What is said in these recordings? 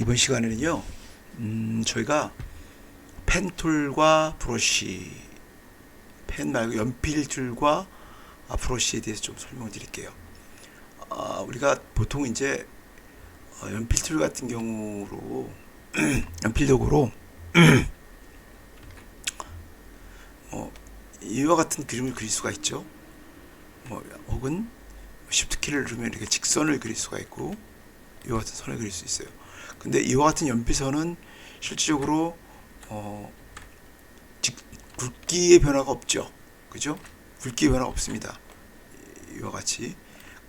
이번 시간에는요, 음, 저희가 펜툴과 브러쉬, 펜 말고 연필 툴과 아, 브러쉬에 대해서 좀 설명을 드릴게요. 아, 우리가 보통 이제 어, 연필 툴 같은 경우로 연필 도구로 뭐 이와 같은 그림을 그릴 수가 있죠. 뭐 혹은 쉬프트 키를 누르면 이렇게 직선을 그릴 수가 있고 이와 같은 선을 그릴 수 있어요. 근데 이와 같은 연필선은 실질적으로 어, 직, 굵기의 변화가 없죠. 그죠? 굵기의 변화가 없습니다. 이와 같이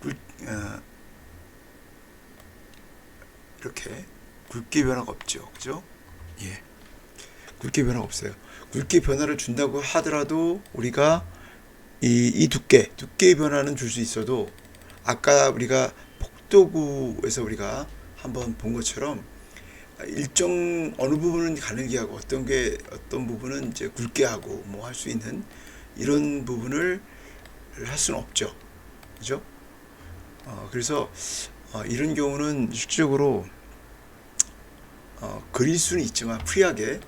굵, 어, 이렇게 굵기의 변화가 없죠. 그죠? 예. 굵기의 변화가 없어요. 굵기의 변화를 준다고 하더라도 우리가 이, 이 두께, 두께의 변화는 줄 수 있어도 아까 우리가 폭도구에서 우리가 한번 본 것처럼 일정 어느 부분은 가늘게 하고 어떤 게 어떤 부분은 이제 굵게 하고 뭐 할 수 있는 이런 부분을 할 수는 없죠. 그죠? 어, 그래서 어, 이런 경우는 실질적으로 어, 그릴 수는 있지만 프리하게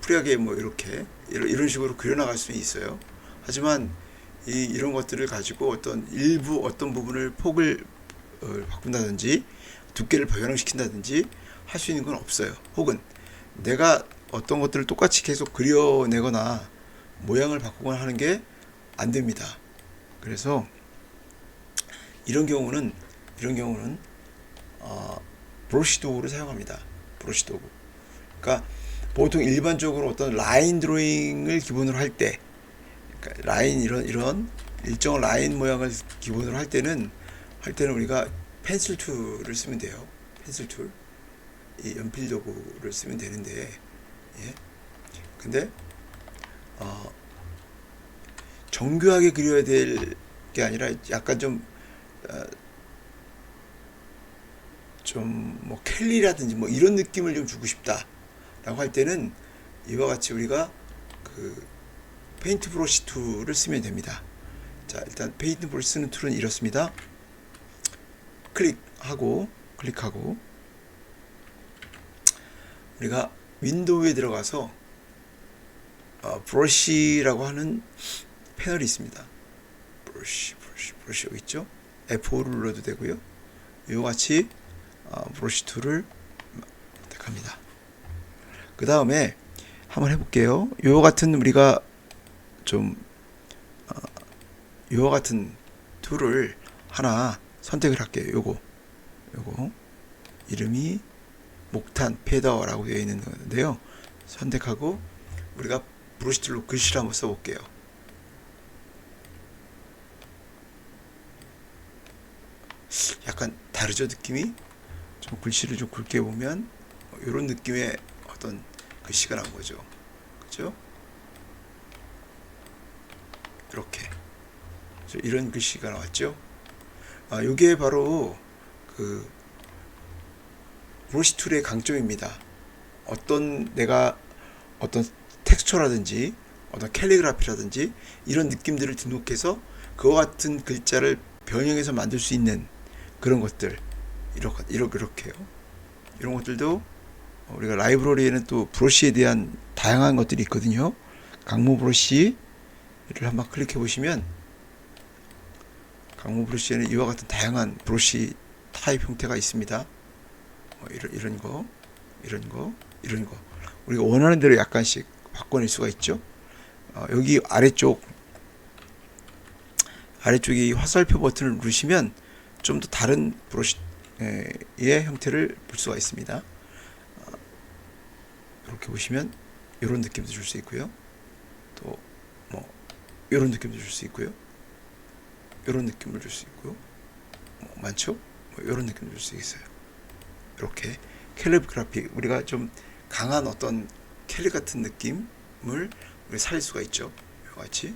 프리하게 뭐 이렇게 이런, 이런 식으로 그려나갈 수는 있어요. 하지만 이, 이런 것들을 가지고 어떤 일부 어떤 부분을 폭을 어, 바꾼다든지 두께를 변형시킨다든지 할 수 있는 건 없어요. 혹은 내가 어떤 것들을 똑같이 계속 그려내거나 모양을 바꾸거나 하는 게 안 됩니다. 그래서 이런 경우는 이런 경우는 어, 브러쉬 도구를 사용합니다. 브러쉬 도구. 그러니까 보통 일반적으로 어떤 라인 드로잉을 기본으로 할 때, 그러니까 라인 이런 이런 일정 라인 모양을 기본으로 할 때는 할 때는 우리가 펜슬 툴을 쓰면 돼요. 펜슬 툴, 이 연필 도구를 쓰면 되는데, 예. 근데 어, 정교하게 그려야 될 게 아니라 약간 좀 어, 좀뭐 켈리라든지 뭐 이런 느낌을 좀 주고 싶다라고 할 때는 이와 같이 우리가 그 페인트 브러쉬 툴을 쓰면 됩니다. 자 일단 페인트 브러쉬 쓰는 툴은 이렇습니다. 클릭하고 클릭하고 우리가 윈도우에 들어가서 어, 브러쉬라고 하는 패널이 있습니다. 브러쉬 브러쉬 브러쉬 여기 있죠? F5를 눌러도 되고요. 이와 같이 어, 브러쉬 툴을 선택합니다. 그 다음에 한번 해볼게요. 요 같은 우리가 좀 어, 요 같은 툴을 하나 선택을 할게요. 요거 요거 이름이 목탄 페더라고 되어 있는 건데요. 선택하고 우리가 브러쉬 툴로 글씨를 한번 써볼게요. 약간 다르죠 느낌이? 좀 글씨를 좀 굵게 보면 이런 느낌의 어떤 글씨가 나온 거죠. 그죠? 이렇게 이런 글씨가 나왔죠. 아, 이게 바로 그 브러쉬 툴의 강점입니다. 어떤 내가 어떤 텍스처라든지 어떤 캘리그라피라든지 이런 느낌들을 등록해서 그와 같은 글자를 변형해서 만들 수 있는 그런 것들 이렇게 이렇게요. 이런 것들도 우리가 라이브러리에는 또 브러쉬에 대한 다양한 것들이 있거든요. 강모 브러쉬를 한번 클릭해 보시면 강모 브러쉬에는 이와 같은 다양한 브러쉬 타입 형태가 있습니다. 뭐 이런 이런 거, 이런 거, 이런 거. 우리가 원하는 대로 약간씩 바꿔낼 수가 있죠. 어, 여기 아래쪽 아래쪽에 이 화살표 버튼을 누르시면 좀 더 다른 브러쉬의 형태를 볼 수가 있습니다. 어, 이렇게 보시면 이런 느낌도 줄 수 있고요. 또 뭐 이런 느낌도 줄 수 있고요. 이런 느낌을 줄 수 있고요. 뭐 많죠? 뭐 이런 느낌 줄수 있어요. 이렇게 캘리그라피 우리가 좀 강한 어떤 캘리 같은 느낌을 우리 살릴 수가 있죠. 이와 같이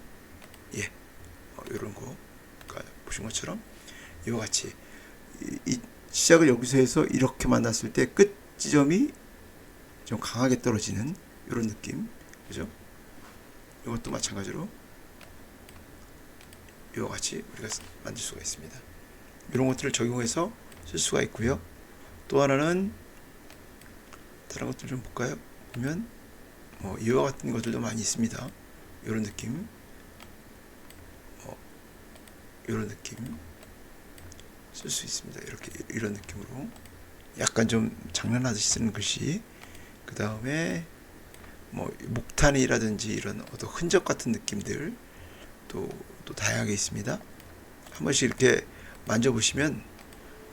예, 어, 이런 거 그러니까 보신 것처럼 이와 같이 이, 이 시작을 여기서 해서 이렇게 만났을 때 끝 지점이 좀 강하게 떨어지는 이런 느낌, 그죠? 이것도 마찬가지로 이와 같이 우리가 만들 수가 있습니다. 이런 것들을 적용해서 쓸 수가 있고요. 또 하나는 다른 것들 좀 볼까요? 보면 뭐 이와 같은 것들도 많이 있습니다. 이런 느낌, 뭐 이런 느낌 쓸 수 있습니다. 이렇게 이런 느낌으로 약간 좀 장난하듯이 쓰는 글씨. 그 다음에 뭐 목탄이라든지 이런 어떤 흔적 같은 느낌들 또, 또 다양하게 있습니다. 한 번씩 이렇게 만져보시면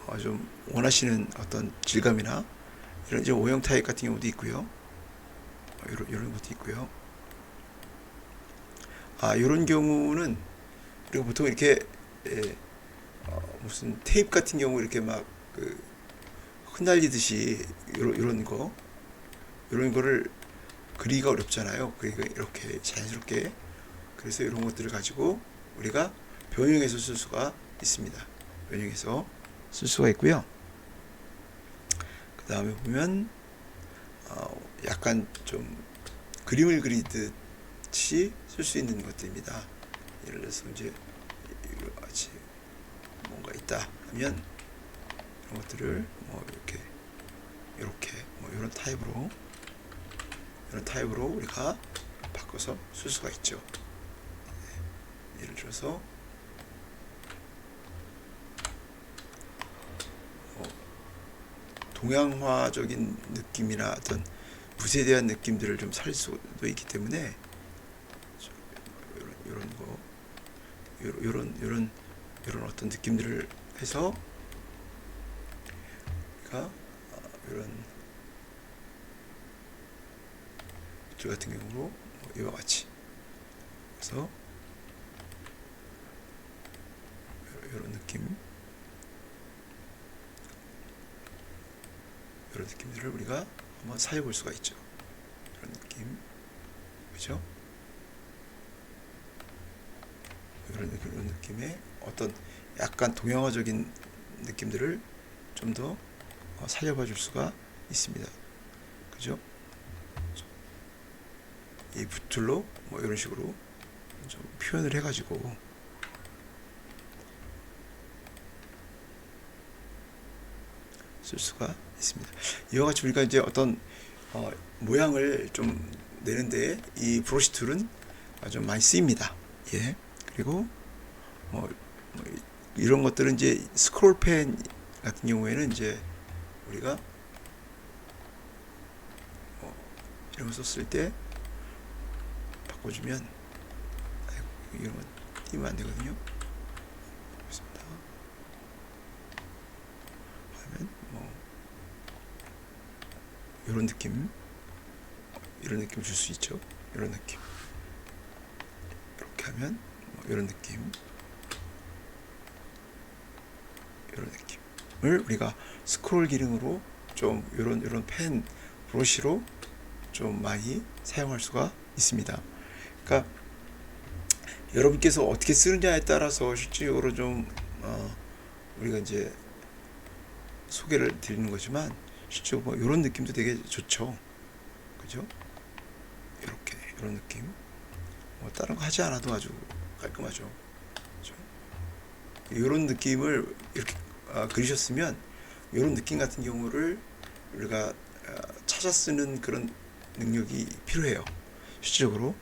어, 좀 원하시는 어떤 질감이나 이런 이제 오형 타입 같은 경우도 있고요. 어, 이런 이런 것도 있고요. 아 이런 경우는 우리가 보통 이렇게 예, 어, 무슨 테이프 같은 경우 이렇게 막 그 흩날리듯이 이런 이런 거 이런 거를 그리기가 어렵잖아요. 그러니까 이렇게 자연스럽게 그래서 이런 것들을 가지고 우리가 변형해서 쓸 수가 있습니다. 변형해서 쓸 수가 있고요. 그 다음에 보면 어, 약간 좀 그림을 그리듯이 쓸 수 있는 것들입니다. 예를 들어서 이제 이거 같이 뭔가 있다 하면 이런 것들을 뭐 이렇게 이렇게 뭐 이런 타입으로 이런 타입으로 우리가 바꿔서 쓸 수가 있죠. 네. 예를 들어서 어, 동양화적인 느낌이나 어떤 붓에 대한 느낌들을 좀 살 수도 있기 때문에 이런 거 이런 이런 이런 어떤 느낌들을 해서 우리가 이런 줄 같은 경우로 뭐 이와 같이 그래서 이런 느낌 이런 느낌들을 우리가 한번 사용해 볼 수가 있죠. 이런 느낌 그죠? 이런 이런 느낌의 어떤 약간 동양화적인 느낌들을 좀 더 살려봐 줄 수가 있습니다. 그죠? 이 붓줄로 뭐 이런 식으로 좀 표현을 해가지고 쓸 수가 있습니다. 이와 같이 우리가 이제 어떤 어, 모양을 좀 내는데 이 브러쉬 툴은 좀 많이 쓰입니다. 예. 그리고 뭐, 뭐 이런 것들은 이제 스크롤 펜 같은 경우에는 이제 우리가 뭐 이런 거 썼을 때 바꿔주면 이런 건 띄면 안 되거든요. 보겠습니다. 하면 뭐 이런 느낌, 이런 느낌 줄 수 있죠. 이런 느낌. 이렇게 하면 뭐 이런 느낌, 이런 느낌을 우리가 스크롤 기능으로 좀 이런 이런 펜 브러쉬로 좀 많이 사용할 수가 있습니다. 그러니까 여러분께서 어떻게 쓰느냐에 따라서 실질적으로 좀 어, 우리가 이제 소개를 드리는 거지만 실제로 뭐 이런 느낌도 되게 좋죠. 그죠? 이렇게 이런 느낌. 뭐 다른 거 하지 않아도 아주 깔끔하죠. 그죠? 이런 느낌을 이렇게 아, 그리셨으면 이런 느낌 같은 경우를 우리가 아, 찾아 쓰는 그런 능력이 필요해요. 실질적으로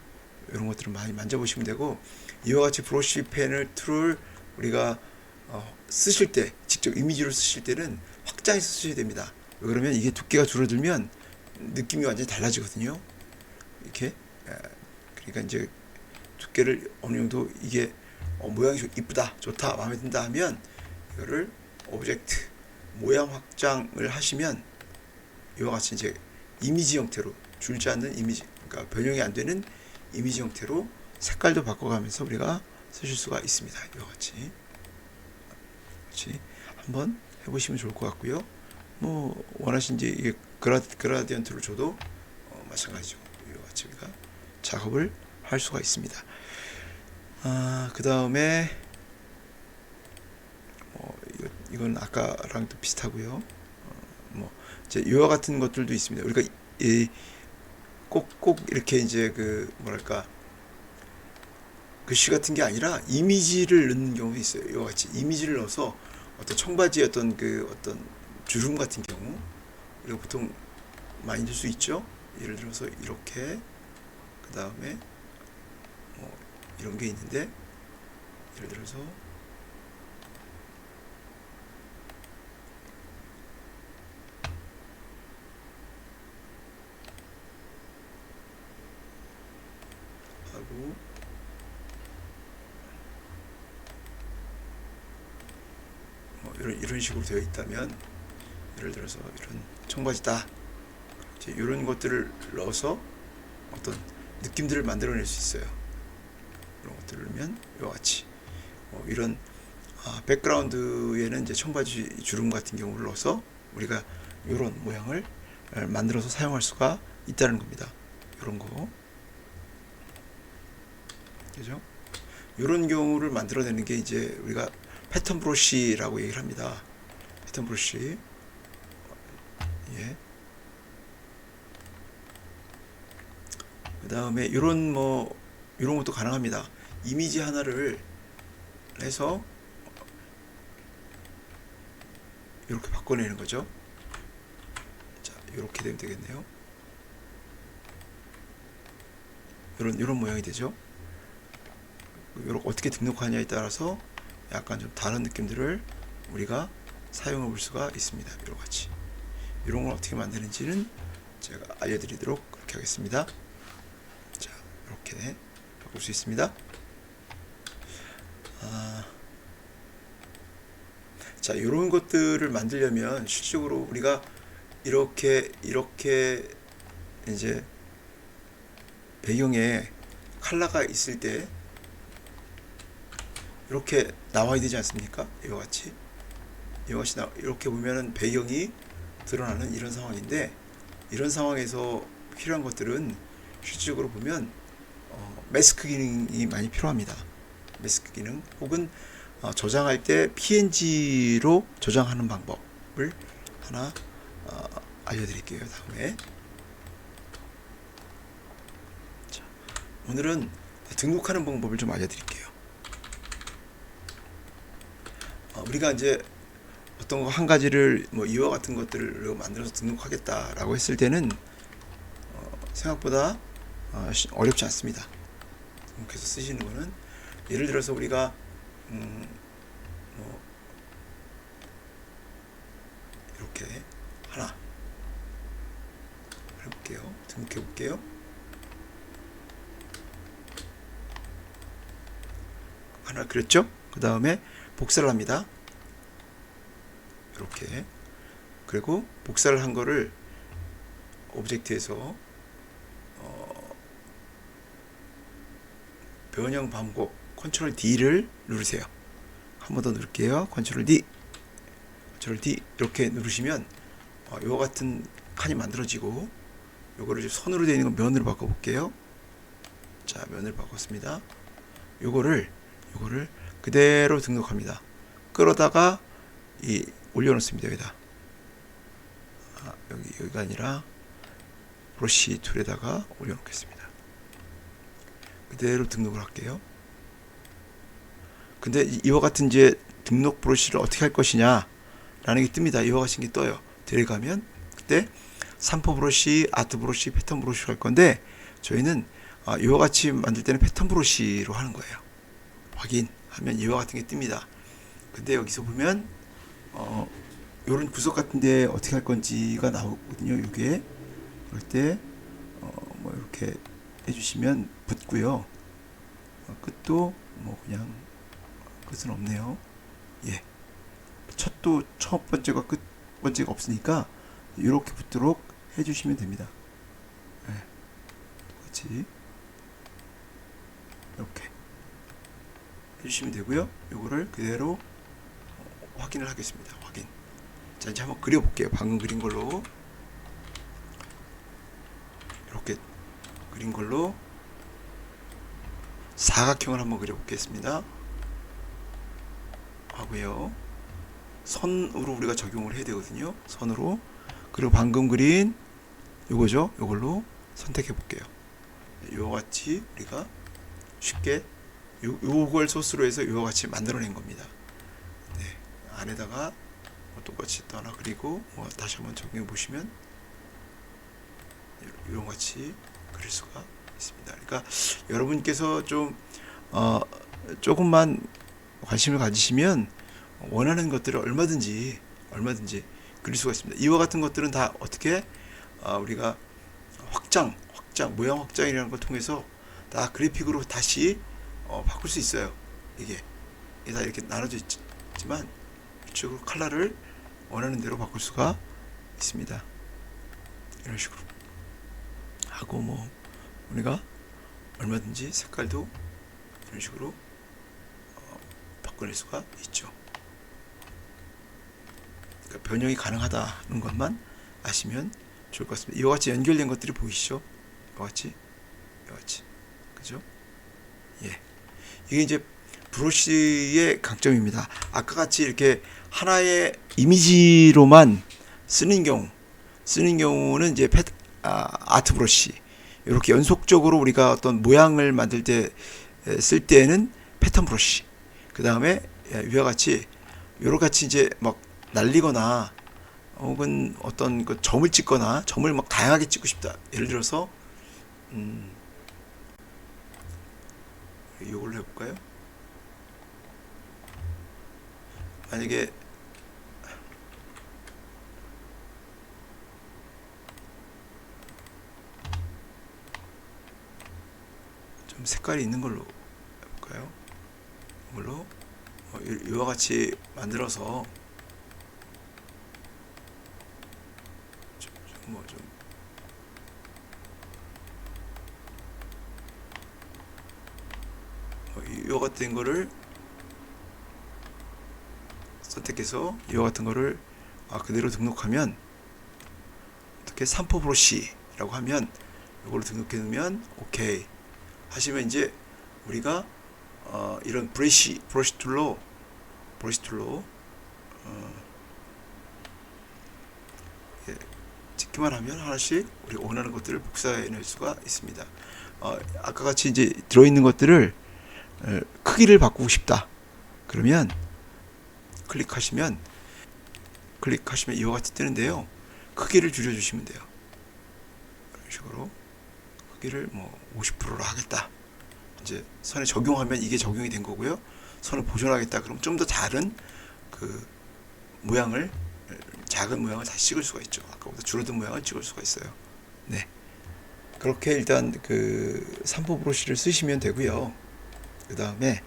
이런 것들을 많이 만져보시면 되고 이와 같이 브러쉬 펜을 툴을 우리가 어, 쓰실 때 직접 이미지로 쓰실 때는 확장해서 쓰셔야 됩니다. 왜 그러면 이게 두께가 줄어들면 느낌이 완전히 달라지거든요. 이렇게 에, 그러니까 이제 두께를 어느 정도 이게 어, 모양이 좋- 이쁘다 좋다 마음에 든다 하면 이거를 오브젝트 모양 확장을 하시면 이와 같이 이제 이미지 형태로 줄지 않는 이미지 그러니까 변형이 안 되는 이미지 형태로 색깔도 바꿔가면서 우리가 쓰실 수가 있습니다. 이와 같이 같이 한번 해보시면 좋을 것 같고요. 뭐 원하신지 그라, 그라디언트를 줘도 어, 마찬가지죠. 이와 같이 우리가 작업을 할 수가 있습니다. 아, 그 다음에 뭐 이거, 이건 아까랑 또 비슷하고요. 어, 뭐 이제 이와 같은 것들도 있습니다. 우리가 이 꼭 꼭 이렇게 이제 그 뭐랄까 글씨 같은 게 아니라 이미지를 넣는 경우도 있어요. 이와 같이 이미지를 넣어서 어떤 청바지 어떤 그 어떤 주름 같은 경우 우리가 보통 많이 줄 수 있죠. 예를 들어서 이렇게 그 다음에 뭐 이런 게 있는데 예를 들어서 하고 뭐 이런 이런 식으로 되어 있다면 예를 들어서 이런 청바지다 이제 이런 것들을 넣어서 어떤 느낌들을 만들어낼 수 있어요. 이런 것들을 넣으면 이와 같이 뭐 이런 아, 백그라운드에는 이제 청바지 주름 같은 경우를 넣어서 우리가 이런 모양을 에, 만들어서 사용할 수가 있다는 겁니다. 이런 거. 그죠? 이런 경우를 만들어내는 게 이제 우리가 패턴 브러쉬라고 얘기를 합니다. 패턴 브러쉬. 예. 그 다음에 이런 뭐 이런 것도 가능합니다. 이미지 하나를 해서 이렇게 바꿔내는 거죠. 자, 이렇게 되면 되겠네요. 이런 이런 모양이 되죠. 이렇게 어떻게 등록하냐에 따라서 약간 좀 다른 느낌들을 우리가 사용해 볼 수가 있습니다. 이런 같이 이런 걸 어떻게 만드는지는 제가 알려드리도록 그렇게 하겠습니다. 자, 이렇게 바꿀 수 있습니다. 아, 자, 이런 것들을 만들려면 실질적으로 우리가 이렇게 이렇게 이제 배경에 컬러가 있을 때 이렇게 나와야 되지 않습니까? 이와 같이 이와 같이 나, 이렇게 보면은 배경이 드러나는 이런 상황인데 이런 상황에서 필요한 것들은 실질적으로 보면 어, 매스크 기능이 많이 필요합니다. 매스크 기능 혹은 어, 저장할 때 PNG로 저장하는 방법을 하나 어, 알려드릴게요. 다음에 자, 오늘은 등록하는 방법을 좀 알려드릴게요. 어, 우리가 이제 어떤 거 한 가지를 뭐 이와 같은 것들을 만들어서 등록하겠다라고 했을 때는 어, 생각보다 어, 시- 어렵지 않습니다. 등록해서 쓰시는 거는 예를 들어서 우리가 음, 뭐 이렇게 하나 해볼게요. 등록해 볼게요. 하나 그렸죠? 그 다음에 복사를 합니다. 이렇게 그리고 복사를 한 거를 오브젝트에서 어, 변형 반복 컨트롤 D를 누르세요. 한 번 더 누를게요. 컨트롤 D 컨트롤 D 이렇게 누르시면 어, 이와 같은 칸이 만들어지고 요거를 이제 선으로 되어 있는 거 면으로 바꿔 볼게요. 자, 면을 바꿨습니다. 요거를 요거를 그대로 등록합니다. 끌어다가 이 올려놓습니다. 여기다. 아, 여기 여기가 아니라 브러쉬 툴에다가 올려놓겠습니다. 그대로 등록을 할게요. 근데 이- 이와 같은 이제 등록 브러쉬를 어떻게 할 것이냐 라는 게 뜹니다. 이와 같은 게 떠요. 들어가면 그때 삼포 브러쉬, 아트 브러쉬, 패턴 브러쉬로 할 건데 저희는 아, 이와 같이 만들 때는 패턴 브러쉬로 하는 거예요. 확인하면 이와 같은 게 뜹니다. 근데 여기서 보면 어 요런 구석 같은데 어떻게 할 건지가 나오거든요. 요게 그럴 때 어 뭐 이렇게 해주시면 붙고요. 어, 끝도 뭐 그냥 끝은 없네요. 예. 첫도 첫 번째가 끝 번째가 없으니까 이렇게 붙도록 해주시면 됩니다. 예. 똑같이 이렇게 해주시면 되고요. 요거를 그대로 어, 확인을 하겠습니다. 확인. 자 이제 한번 그려볼게요. 방금 그린 걸로 이렇게 그린 걸로 사각형을 한번 그려보겠습니다. 하고요. 선으로 우리가 적용을 해야 되거든요. 선으로 그리고 방금 그린 요거죠. 요걸로 선택해 볼게요. 요와 같이 우리가 쉽게 요, 요걸 소스로 해서 요와 같이 만들어낸 겁니다. 네, 안에다가 뭐 똑같이 또 하나 그리고 뭐 다시 한번 적용해 보시면 이런 같이 그릴 수가 있습니다. 그러니까 여러분께서 좀 어, 조금만 관심을 가지시면 원하는 것들을 얼마든지 얼마든지 그릴 수가 있습니다. 이와 같은 것들은 다 어떻게 아, 우리가 확장, 확장, 모양 확장이라는 걸 통해서 다 그래픽으로 다시 어, 바꿀 수 있어요. 이게 이게 다 이렇게 나눠져 있, 있지만 이쪽으로 컬러를 원하는 대로 바꿀 수가 있습니다. 이런 식으로 하고 뭐 우리가 얼마든지 색깔도 이런 식으로 어, 바꿔낼 수가 있죠. 그러니까 변형이 가능하다는 것만 아시면 좋을 것 같습니다. 이와 같이 연결된 것들이 보이시죠? 이와 같이, 이와 같이, 그죠? 예, 이게 이제 브러쉬의 강점입니다. 아까 같이 이렇게 하나의 이미지로만 쓰는 경우, 쓰는 경우는 이제 패, 아, 아트 브러쉬 이렇게 연속적으로 우리가 어떤 모양을 만들 때 쓸 때는 패턴 브러쉬. 그 다음에 위와 같이 요러 같이 이제 막 날리거나 혹은 어떤 그 점을 찍거나 점을 막 다양하게 찍고 싶다. 예를 들어서 음 이걸로 해볼까요? 만약에 좀 색깔이 있는 걸로 해볼까요? 이걸로. 어, 이- 이와 같이 만들어서 뭐좀. 어, 이와 같은 거를 선택해서 이와 같은 거를 아, 그대로 등록하면 어떻게? 삼포 브러쉬라고 하면 이걸로 등록해 놓으면 오케이 하시면 이제 우리가 어, 이런 브러쉬 브러쉬 툴로 브러쉬 툴로 어, 예, 찍기만 하면 하나씩 우리 원하는 것들을 복사해 낼 수가 있습니다. 어, 아까 같이 이제 들어 있는 것들을 어, 크기를 바꾸고 싶다. 그러면 클릭하시면 클릭하시면 이와 같이 뜨는데요. 크기를 줄여주시면 돼요. 이런 식으로 크기를 뭐 50%로 하겠다. 이제 선에 적용하면 이게 적용이 된 거고요. 선을 보존하겠다. 그럼 좀 더 다른 그 모양을 작은 모양을 다시 찍을 수가 있죠. 아까보다 줄어든 모양을 찍을 수가 있어요. 네. 그렇게 일단 그 삼포 브러쉬를 쓰시면 되고요. 그 다음에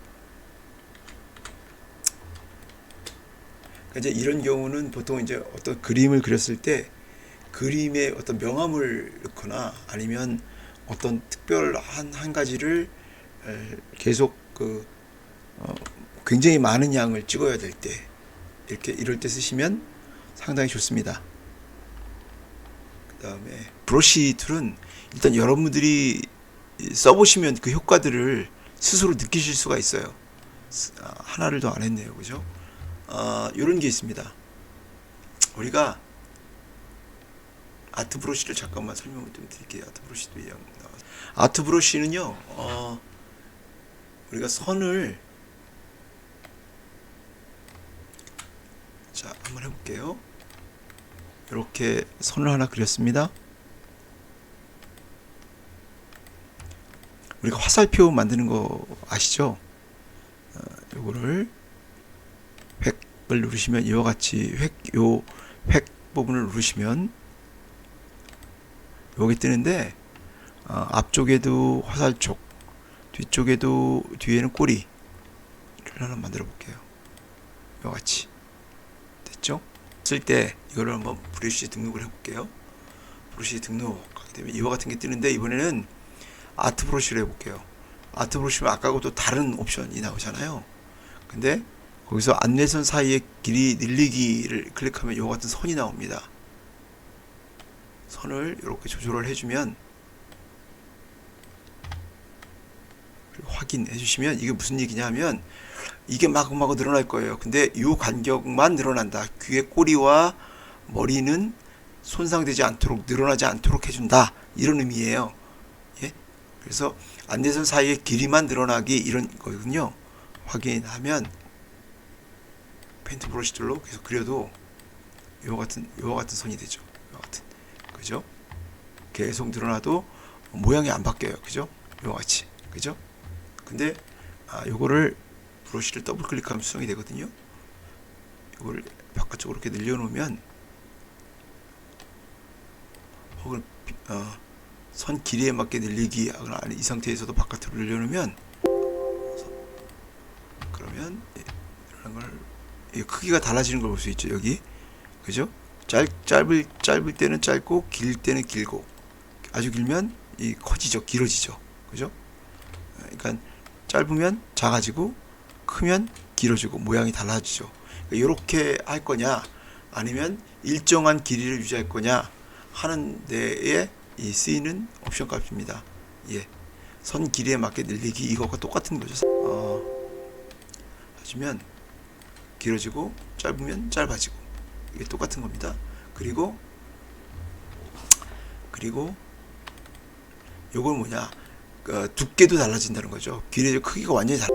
이제 이런 경우는 보통 이제 어떤 그림을 그렸을 때 그림에 어떤 명암을 넣거나 아니면 어떤 특별한 한 가지를 에, 계속 그 어, 굉장히 많은 양을 찍어야 될 때 이렇게 이럴 때 쓰시면 상당히 좋습니다. 그 다음에 브러쉬 툴은 일단 여러분들이 써보시면 그 효과들을 스스로 느끼실 수가 있어요. 스- 아, 하나를 더 안 했네요, 그죠? 아, 이런 게 있습니다. 우리가 아트 브러쉬를 잠깐만 설명을 좀 드릴게요. 아트 브러쉬도 이양 나와. 아트 브러쉬는요, 어, 우리가 선을 자 한번 해볼게요. 이렇게 선을 하나 그렸습니다. 우리가 화살표 만드는 거 아시죠? 어, 요거를 획을 누르시면 이와 같이 획 요 획 부분을 누르시면 여기 뜨는데 어, 앞쪽에도 화살 촉 뒤쪽에도 뒤에는 꼬리를 하나 만들어 볼게요. 이와 같이 됐죠? 쓸 때 이거를 한번 브러쉬 등록을 해볼게요. 브러쉬 등록하게 되면 이와 같은 게 뜨는데 이번에는 아트 브러쉬로 해볼게요. 아트 브러쉬면 아까하고 또 다른 옵션이 나오잖아요. 근데 거기서 안내선 사이의 길이 늘리기를 클릭하면 이와 같은 선이 나옵니다. 선을 이렇게 조절을 해주면 그리고 확인해 주시면 이게 무슨 얘기냐 하면 이게 마구마구 늘어날 거예요. 근데 이 간격만 늘어난다. 귀의 꼬리와 머리는 손상되지 않도록 늘어나지 않도록 해준다. 이런 의미예요. 예? 그래서 안내선 사이의 길이만 늘어나기 이런 거거든요. 확인하면 페인트 브러쉬 툴로 계속 그려도 이와 같은 이와 같은 선이 되죠. 이와 같은 그죠? 계속 늘어나도 모양이 안 바뀌어요. 그죠? 이와 같이. 그죠? 근데 아, 요거를 브러쉬를 더블 클릭하면 수정이 되거든요. 요거를 바깥쪽으로 이렇게 늘려놓으면 혹은 비- 어, 선 길이에 맞게 늘리기 하거나 아니 이 상태에서도 바깥으로 늘려놓으면 그러면 예, 이런 걸이 크기가 달라지는 걸 볼 수 있죠 여기 그죠? 짧 짧을 짧을 때는 짧고 길 때는 길고 아주 길면 이 커지죠 길어지죠 그죠? 그러니까 짧으면 작아지고 크면 길어지고 모양이 달라지죠. 이렇게 할 거냐 아니면 일정한 길이를 유지할 거냐 하는 데에 이 쓰이는 옵션 값입니다. 예. 선 길이에 맞게 늘리기 이것과 똑같은 거죠. 어, 하시면 길어지고 짧으면 짧아지고 이게 똑같은 겁니다. 그리고 그리고 요걸 뭐냐 그 두께도 달라진다는 거죠. 길이의 크기가 완전히 달라.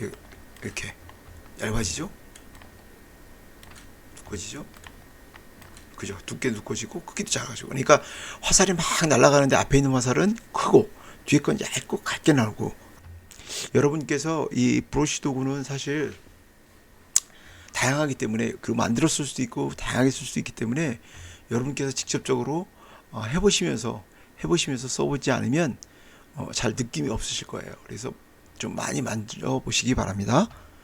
이- 이렇게 얇아지죠? 두꺼지죠? 그죠? 두께 두꺼지고 크기도 작아지고. 그러니까 화살이 막 날아가는데 앞에 있는 화살은 크고 뒤에 건 얇고 굵게 나오고. 여러분께서 이 브러쉬 도구는 사실 다양하기 때문에 그 만들었을 수도 있고 다양하게 쓸 수도 있기 때문에 여러분께서 직접적으로 어, 해보시면서 해보시면서 써보지 않으면 어, 잘 느낌이 없으실 거예요. 그래서 좀 많이 만들어 보시기 바랍니다.